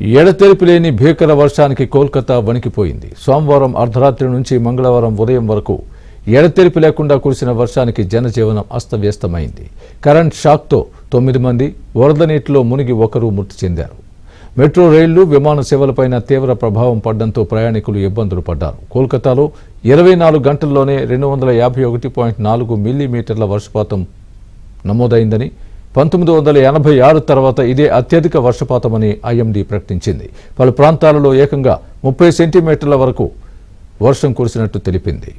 ఎడతెరిపి లేని భీకర వర్షానికి కోల్కతా వణికిపోయింది. సోమవారం అర్ధరాత్రి నుంచి మంగళవారం ఉదయం వరకు ఎడతెరిపి లేకుండా కురిసిన వర్షానికి జనజీవనం అస్తవ్యస్తమైంది. కరెంట్ షాక్తో తొమ్మిది మంది వరద నీటిలో మునిగి ఒకరు మృతి చెందారు. మెట్రో రైళ్ళు విమాన సేవలపైన తీవ్ర ప్రభావం పడడంతో ప్రయాణికులు ఇబ్బందులు పడ్డారు. కోల్కతాలో ఇరవై నాలుగు గంటల్లోనే రెండు వందల యాభై ఒకటి పాయింట్ నాలుగు మిల్లీమీటర్ల వర్షపాతం నమోదైందని పంతొమ్మిది వందల ఎనభై ఆరు తర్వాత ఇదే అత్యధిక వర్షపాతమని ఐఎండీ ప్రకటించింది. పలు ప్రాంతాలలో ఏకంగా ముప్పై సెంటీమీటర్ల వరకు వర్షం కురిసినట్టు తెలిపింది.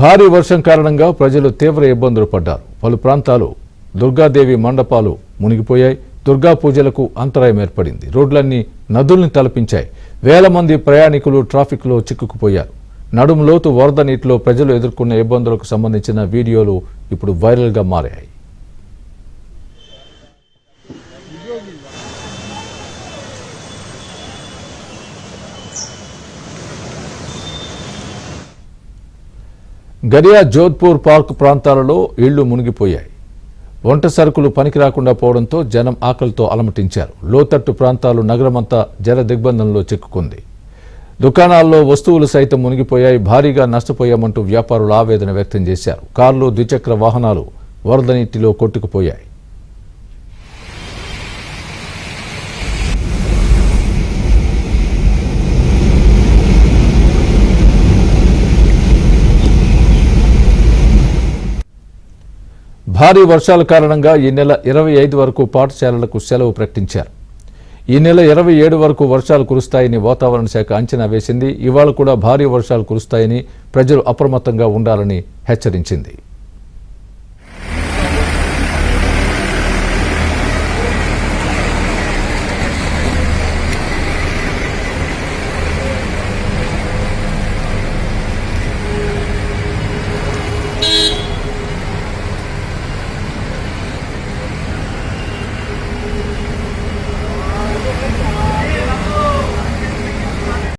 భారీ వర్షం కారణంగా ప్రజలు తీవ్ర ఇబ్బందులు పడ్డారు. పలు ప్రాంతాలు దుర్గాదేవి మండపాలు మునిగిపోయాయి. దుర్గా పూజలకు అంతరాయం ఏర్పడింది. రోడ్లన్నీ నదుల్ని తలపించాయి. వేల మంది ప్రయాణికులు ట్రాఫిక్లో చిక్కుకుపోయారు. నడుము లోతు వరద నీటిలో ప్రజలు ఎదుర్కొన్న ఇబ్బందులకు సంబంధించిన వీడియోలు ఇప్పుడు వైరల్గా మారాయి. గరియా జోధ్పూర్ పార్క్ ప్రాంతాలలో ఇళ్ళు మునిగిపోయాయి. వంట సరుకులు పనికి రాకుండా పోవడంతో జనం ఆకలితో అలమటించారు. లోతట్టు ప్రాంతాలు నగరమంతా జల దిగ్బంధంలో చిక్కుకుంది. దుకాణాల్లో వస్తువులు సైతం మునిగిపోయాయి భారీగా నష్టపోయామంటూ వ్యాపారులు ఆవేదన వ్యక్తం చేశారు. కార్లు ద్విచక్ర వాహనాలు వరద నీటిలో కొట్టుకుపోయాయి. భారీ వర్షాల కారణంగా ఈ నెల ఇరవై ఐదు వరకు పాఠశాలలకు సెలవు ప్రకటించారు. ఈ నెల ఇరవై ఏడు వరకు వర్షాలు కురుస్తాయని వాతావరణ శాఖ అంచనా వేసింది. ఇవాళ కూడా భారీ వర్షాలు కురుస్తాయని ప్రజలు అప్రమత్తంగా ఉండాలని హెచ్చరించింది.